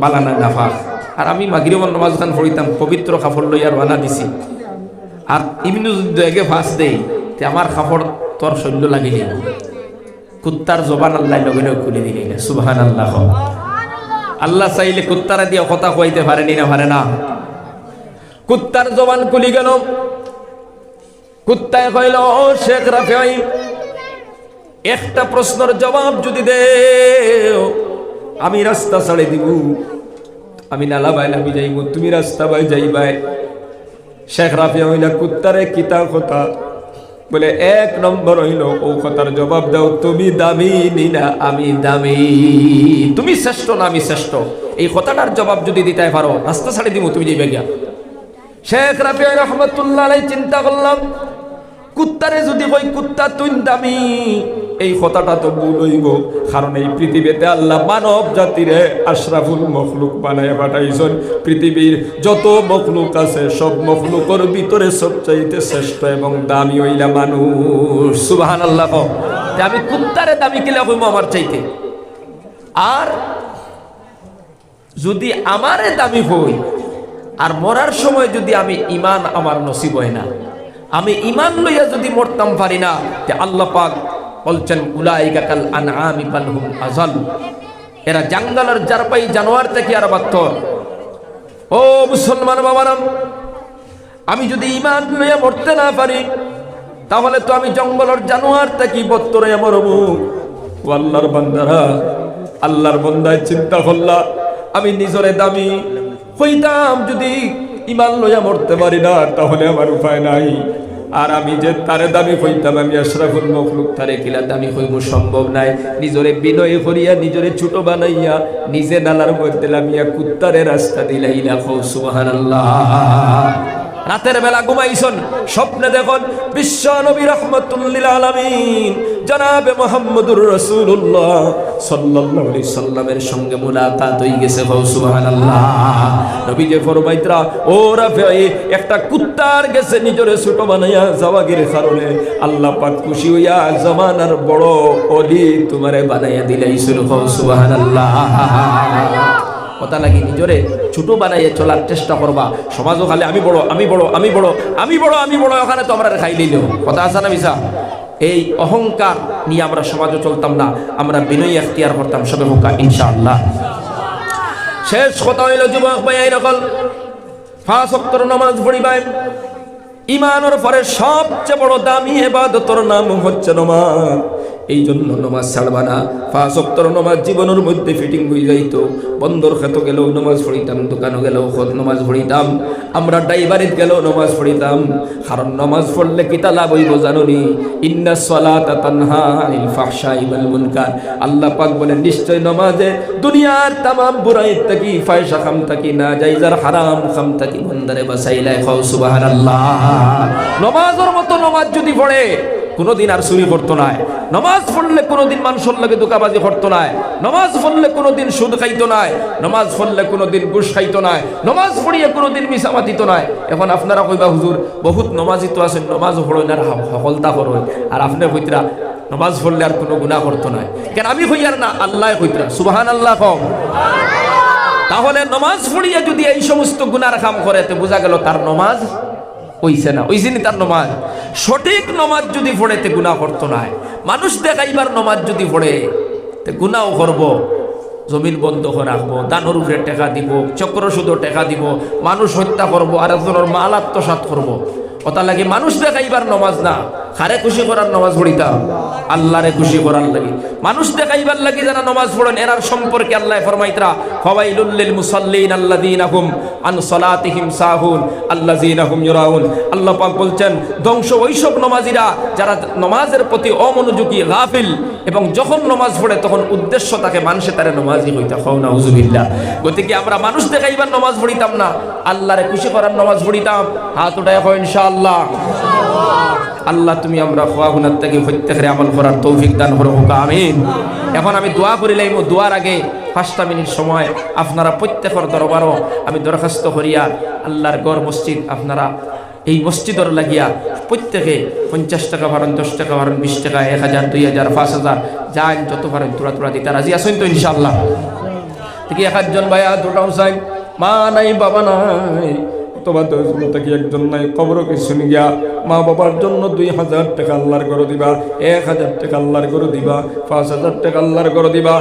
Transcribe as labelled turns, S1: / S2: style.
S1: বালানা নাফা আর আমি পড়িতাম, পবিত্র কাপড় দিছি। আর ইমিনু ফাঁস দেই, তে আমার কাপড় তোর শৈল্য কুত্তার জবান আল্লাহ লগে লগে খুলে দিলে। সুবহান আল্লাহ আল্লাহ চাইলে কুত্তারা দিয়ে কথা কইতে পারেনি না পারে না। কুত্তার জবান খুলি গেল। কুত্তায় কইল, ও শেখ রাফি একটা প্রশ্নের জবাব যদি দে আমি রাস্তা ছাড়ে দিব। আমি নালা বাই নামি যাইব। তুমি রাস্তা বাই যাইবাই। শেখ রাফিয়া হইলা, কুত্তারে কিতা কথা? বলে, এক নম্বর হইল ও কথার জবাব দাও, তুমি দামি নিনা আমি দামি। তুমি শ্রেষ্ঠ না আমি শ্রেষ্ঠ? এই কথাটার জবাব যদি দিতে পারো, রাস্তা ছাড়ে দিব, তুমি যাইবে গিয়া। শেখ রাফিয়া রহমতুল্লাহ চিন্তা করলাম, কুত্তারে যদি কই কুত্তা, তুই দামি। এই কথাটা তো ভুল হইব কারণ এই পৃথিবীতে আল্লাহ মানব জাতিরে আশরাফুল মখলুক বানায় পাঠাইছেন। পৃথিবীর যত মখলুক আছে, সব মখলুকর ভিতরে সবচাইতে শ্রেষ্ঠ এবং দামি হইলা মানুষ। সুবাহান আল্লাহ আমি কুত্তারে দামি কিলা হইব আমার চাইতে। আর যদি আমারে দামি হই, আর মরার সময় যদি আমি ইমান আমার নসিব হয় না, আমি ইমান লইয়া যদি মরতাম পারি না, তে আল্লাহ পাক বলছেন, উলাইকা কাল আনআমি বাল হুম আযাল। এরা জঙ্গলের জারপাই জানোয়ার থেকে আর বাত্তর ও মুসলমান বাবারাম আমি যদি ইমান লইয়া মরতে না পারি, তাহলে তো আমি জঙ্গলের জানোয়ার থেকে বত্তরে মরব। ও আল্লাহর বান্দারা, আল্লাহর বন্দায় চিন্তা করলা, আমি নিজরে দামি হইতাম যদি ইমান লইয়া মরতে পারি না, তাহলে আমার উপায় নাই। আর আমি যে তারে দামি হইতাম আমি আশরাফুল মখলুক তারে কিলা দামি হইব সম্ভব নাই। নিজরে বিনয় করিয়া, নিজরে ছোট বানাইয়া, নিজে নালার মধ্যে লামিয়া কুত্তারে রাস্তা দিলাইলা হো সুহান রাতের বেলা ঘুমাইছন, স্বপ্নে দেখুন, বিশ্ব নবী রহমতুল্লিল আলমিন জনাবে মোহাম্মদুর রসুল্লাহ সাল্লাল্লাহু আলাইহি সাল্লামের সঙ্গে মুলাকাত হই গেছে হও সুবহানাল্লাহ। নবী যে ফরমাইতরা, ও রাফি একটা কুত্তার গেছে নিজরে ছোট বানাইয়া জাওয়াগির কারণে। আল্লাহ পাক খুশি হইয়া জমানার বড় অলি তোমারে বানাইয়া দিলাইছিল হও সুবহানাল্লাহ। কথা লাগি নিজরে ছোট বানাইয়ে চলার চেষ্টা করবা। সমাজও খালি, আমি বড় আমি বড় আমি বড় আমি বড় আমি বড়, ওখানে তো আমরা খাই লইলেও কথা আছে না মিশা এই অহংকার নিয়ে আমরা সমাজে চলতাম না, আমরা বিনয় এখতিয়ার করতাম, সবে হোকা ইনশাআল্লাহ। শেষ কথা হইল, যুবক ভাই এইরকম ফাঁস অক্তর নামাজ পড়িবাই ইমানের পরে সবচেয়ে বড় দামি এবাদতর নাম হচ্ছে নমাজ। এই জন্য নমাজ ছাড়বা না। পাঁচ অক্তর নমাজ জীবনের মধ্যে ফিটিং হয়ে যাইতো। বন্দর খেত গেলেও নমাজ পড়িতাম, দোকানও গেলেও নমাজ পড়িতাম। আমরা ড্রাইভারিত গেলেও নমাজ পড়িতাম। কারণ নমাজ পড়লে কিতা লাভ হইব জানুনি? ইন্না আল্লাহ পাক বলেন, নিশ্চয় নমাজে দুনিয়ার তামাম বুরাই থাকি, ফায়সা খাম থাকি না যাইজার হারাম খাম থাকি, বন্দারে বাসাইলাই খাও নমাজের মতো নমাজ যদি পড়ে কোনোদিন আর চুরি করতো না। নমাজ পড়লে কোনোদিন মানুষের লাগে দোকাবাজি করতো না। নমাজ পড়লে কোনোদিন সুদ খাইতো না। নমাজ পড়লে কোনোদিন ঘুষ খাইতো না। নমাজ পড়িয়ে কোনোদিন মিশা মাতিত না। এখন আপনারা কইবা, হুজুর, বহুত নমাজি তো আছেন, নমাজ পড়েন আর সফলতা করবেন আর আপনি কইতরা, নমাজ পড়লে আর কোনো গুণা করতো না। কেন আমি কই আর না, আল্লাহ কইতরা। সুবাহান আল্লাহ কম। তাহলে নমাজ পড়িয়ে যদি এই সমস্ত গুনার কাম করে, তো বোঝা গেল তার নমাজ ওইছে না। ওই জিনিস তার নমাজ। সঠিক নমাজ যদি পড়ে, তে গুণা করতো না মানুষ দেখাইবার নমাজ যদি পড়ে, তে গুণাও করব। জমিন বন্ধ করে রাখব, দানোর উপরে টেকা দিব চক্র সুদ টেকা দিব, মানুষ হত্যা করব আর একজনের মাল আত্মসাত করব। ওটা লাগে, মানুষ দেখাইবার নমাজ না। খারে খুশি করার নামাজ পড়িতাম? আল্লাহরে খুশি করার লাগি। মানুষ দেখাইবার লাগি যারা নামাজ পড়েন, এরার সম্পর্কে আল্লাহ ফরমাইতরা, ফাওয়াইলুল লিল মুসাল্লিন আল্লাযীনা হুম আন সালাতিহিম সাহুন, আল্লাযীনা হুম ইউরাউন। আল্লাহ পাক বলছেন, ধ্বংস ওইসব নামাজীরা যারা নামাজের প্রতি অমনোযোগী, গাফিল এবং যখন নামাজ পড়ে তখন উদ্দেশ্য তাকে মানুষে তারে নমাজি হইতা হও না হুজুবিল্লাহ গতিকে আমরা মানুষ দেখাইবার নামাজ পড়িতাম না? আল্লাহরে খুশি করার নামাজ পড়িতাম? হাত উঠায় ইনশাআল্লাহ। আল্লাহ, তুমি আমরা খোয়া গুনার থেকে প্রত্যেকের আমল করার তৌফিক দান করো আমিন। এখন আমি দোয়া করিলাম দোয়ার আগে পাঁচটা মিনিট সময় আপনারা প্রত্যেকের দরবারও আমি দরখাস্ত করিয়া আল্লাহর গড় মসজিদ আপনারা এই মসজিদর লাগিয়া প্রত্যেকে পঞ্চাশ টাকা ভাড়ান দশ টাকা ভাড়ান বিশ টাকা, এক হাজার, দুই হাজার, পাঁচ হাজার, যান, যত ভাড়ান তোরা তোরা দিতে রাজি আসেন তো ইনশাআল্লাহ? থেকে এক একজন ভাইয়া দুটাও চাই মা নাই, বাবা নাই তোমার দোষগুলো থেকে একজন নাই কবর কিছু গিয়া মা বাবার জন্য দুই হাজার টাকা আল্লাহর করে দিবা, এক হাজার টাকা আল্লাহর করে দিবা, পাঁচ হাজার টাকা আল্লাহর করে দিবা।